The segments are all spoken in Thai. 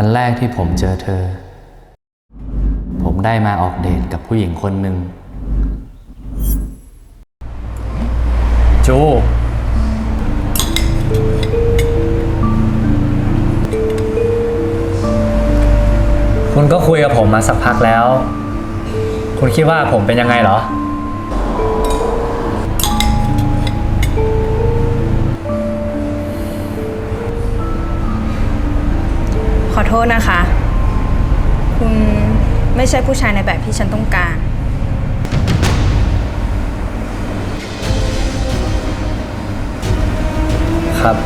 วันแรกที่ผมเจอเธอ ผมได้มาออกเดทกับผู้หญิงคนหนึ่งโจ คุณก็คุยกับผมมาสักพักแล้ว คุณคิดว่าผมเป็นยังไงเหรอ อโทษนะคะ คุณไม่ใช่ผู้ชายในแบบที่ฉันต้องการ ครับ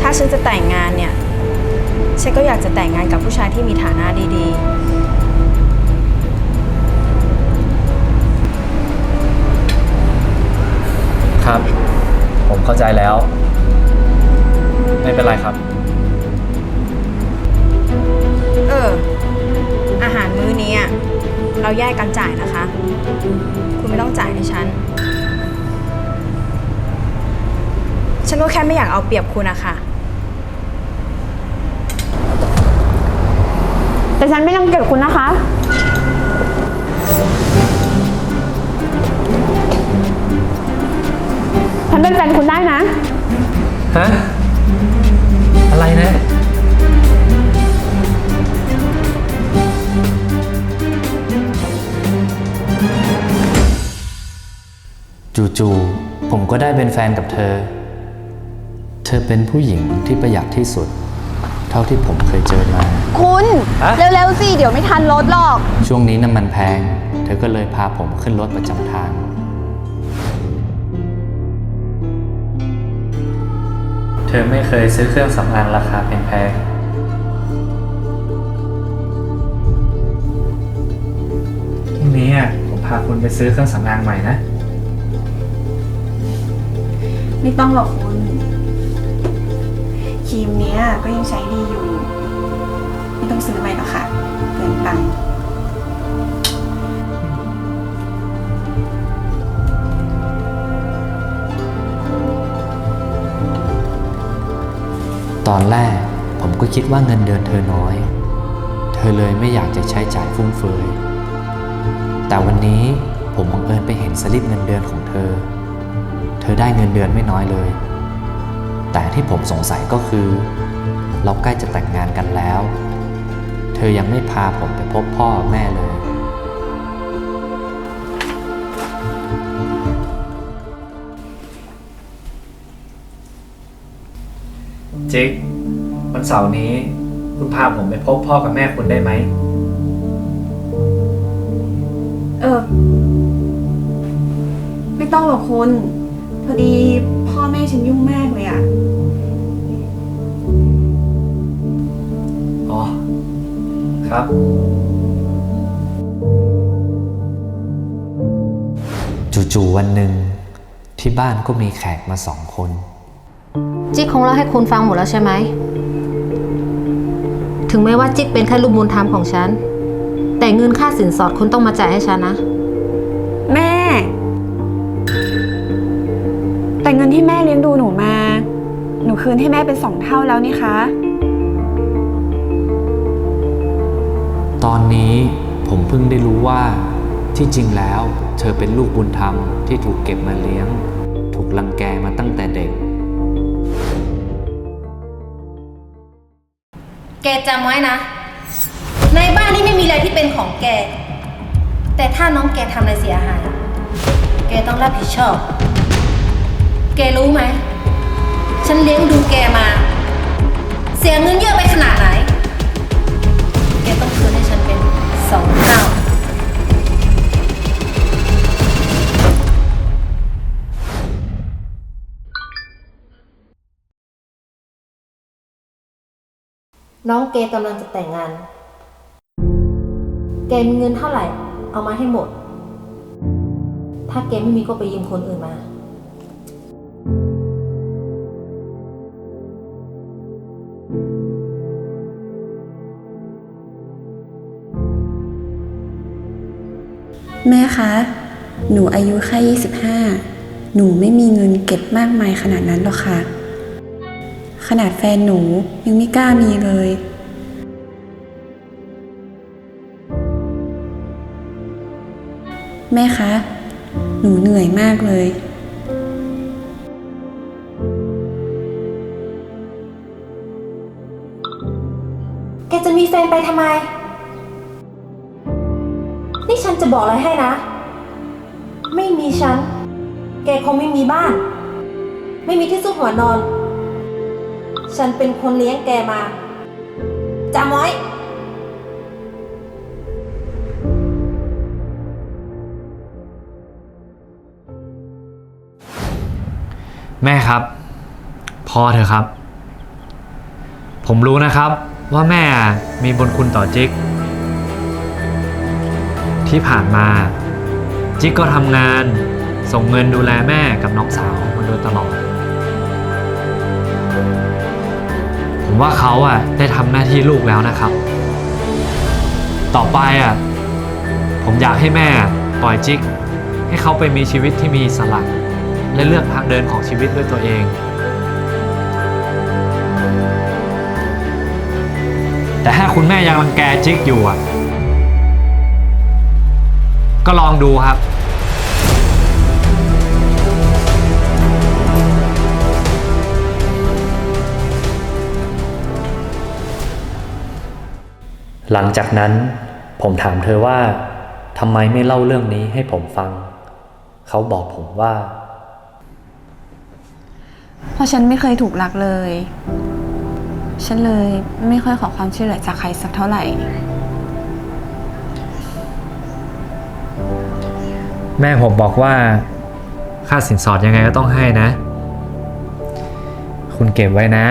ถ้าฉันจะแต่งงานเนี่ย ฉันก็อยากจะแต่งงานกับผู้ชายที่มีฐานะดีครับ ผมเข้าใจแล้ว ไม่เป็นไรครับๆเออ อาหารมื้อนี้อะเราแยกกันจ่ายนะคะ คุณไม่ต้องจ่ายให้ฉัน ฉันก็แค่ไม่อยากเอาเปรียบคุณอะค่ะ แต่ฉันไม่รังเกียจคุณนะคะ เป็นแฟนคุณได้นะ ฮะ อะไรนะ จู่ๆผมก็ได้เป็นแฟนกับเธอ เธอเป็นผู้หญิงที่ประหยัดที่สุด เท่าที่ผมเคยเจอมา คุณฮะ เร็วๆสิ เดี๋ยวไม่ทันรถหรอก ช่วงนี้น้ำมันแพง เธอก็เลยพาผมขึ้นรถประจำทาง เธอไม่เคยซื้อเครื่องสำอางราคาแพงๆพรุ่งนี้อะผมพาคุณไปซื้อเครื่องสำอางใหม่นะ ไม่ต้องหรอกคุณ ครีมเนี้ยก็ยังใช้ดีอยู่ ไม่ต้องซื้อใหม่หรอกค่ะเกินตังค์ ตอนแรกผมก็คิดว่าเงินเดือนเธอน้อย เธอเลยไม่อยากจะใช้จ่ายฟุ่มเฟือยแต่วันนี้ผมบังเอิญไปเห็นสลิปเงินเดือนของเธอ เธอได้เงินเดือนไม่น้อยเลย แต่ที่ผมสงสัยก็คือ เราใกล้จะแต่งงานกันแล้ว เธอยังไม่พาผมไปพบพ่อแม่เลย จิ๊กวันเสาร์นี้ คุณพาผมไปพบพ่อกับแม่คุณได้ไหม เออ ไม่ต้องหรอกคุณ พอดีพ่อแม่ฉันยุ่งมากเลยอะอ๋อ ครับ จู่ๆวันหนึ่งที่บ้านก็มีแขกมาสองคน จิ๊กคงเล่าให้คุณฟังหมดแล้วใช่ไหม ถึงแม้ว่าจิ๊กเป็นแค่ลูกบุญธรรมของฉัน แต่เงินค่าสินสอดคุณต้องมาจ่ายให้ฉันนะ แม่ แต่เงินที่แม่เลี้ยงดูหนูมา หนูคืนให้แม่เป็นสองเท่าแล้วนี่คะ ตอนนี้ผมเพิ่งได้รู้ว่าที่จริงแล้ว เธอเป็นลูกบุญธรรมที่ถูกเก็บมาเลี้ยง ถูกลังแกมาตั้งแต่เด็ก แกจำไว้นะ ในบ้านนี้ไม่มีอะไรที่เป็นของแก แต่ถ้าน้องแกทำอะไรเสียหาย แกต้องรับผิดชอบ แกรู้ไหม ฉันเลี้ยงดูแกมา เสียเงินเยอะไปขนาดไหน แกต้องคืนให้ฉันเป็นสองเท่า น้องแกกำลังจะแต่งงาน แกมีเงินเท่าไหร่ เอามาให้หมด ถ้าแกไม่มีก็ไปยืมคนอื่นมา แม่คะ หนูอายุแค่ 25 หนูไม่มีเงินเก็บมากมายขนาดนั้นหรอกค่ะ ขนาดแฟนหนูยังไม่กล้ามีเลย แม่คะ หนูเหนื่อยมากเลย แกจะมีแฟนไปทำไม นี่ฉันจะบอกอะไรให้นะ ไม่มีฉัน แกคงไม่มีบ้าน ไม่มีที่ซุกหัวนอน ฉันเป็นคนเลี้ยงแกมาจำไว้แม่ครับ พอเถอะครับ ผมรู้นะครับว่าแม่มีบุญคุณต่อจิ๊ก ที่ผ่านมา จิ๊กก็ทำงาน ส่งเงินดูแลแม่กับน้องสาวมาโดยตลอด ว่าเขาอะได้ทำหน้าที่ลูกแล้วนะครับ ต่อไปอะผมอยากให้แม่ปล่อยจิ๊ก ให้เขาไปมีชีวิตที่มีอิสระและเลือกทางเดินของชีวิตด้วยตัวเอง แต่ถ้าคุณแม่ยังรังแกจิ๊กอยู่อะก็ลองดูครับ หลังจากนั้นผมถามเธอว่าทำไมไม่เล่าเรื่องนี้ให้ผมฟัง เขาบอกผมว่า เพราะฉันไม่เคยถูกรักเลย ฉันเลยไม่ค่อยขอความช่วยเหลือจากใครสักเท่าไหร่ แม่ผมบอกว่า ค่าสินสอดยังไงก็ต้องให้นะ คุณเก็บไว้นะ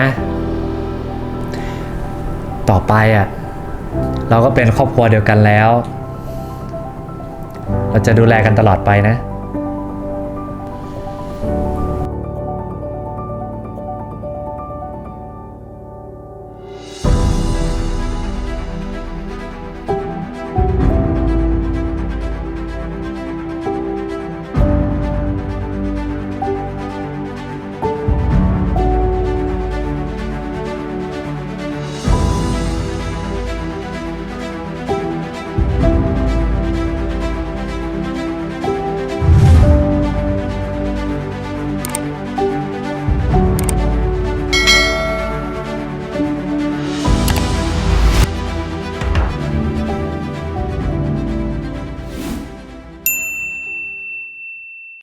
ต่อไปอะ เราก็เป็นครอบครัวเดียวกันแล้ว เราจะดูแลกันตลอดไปนะ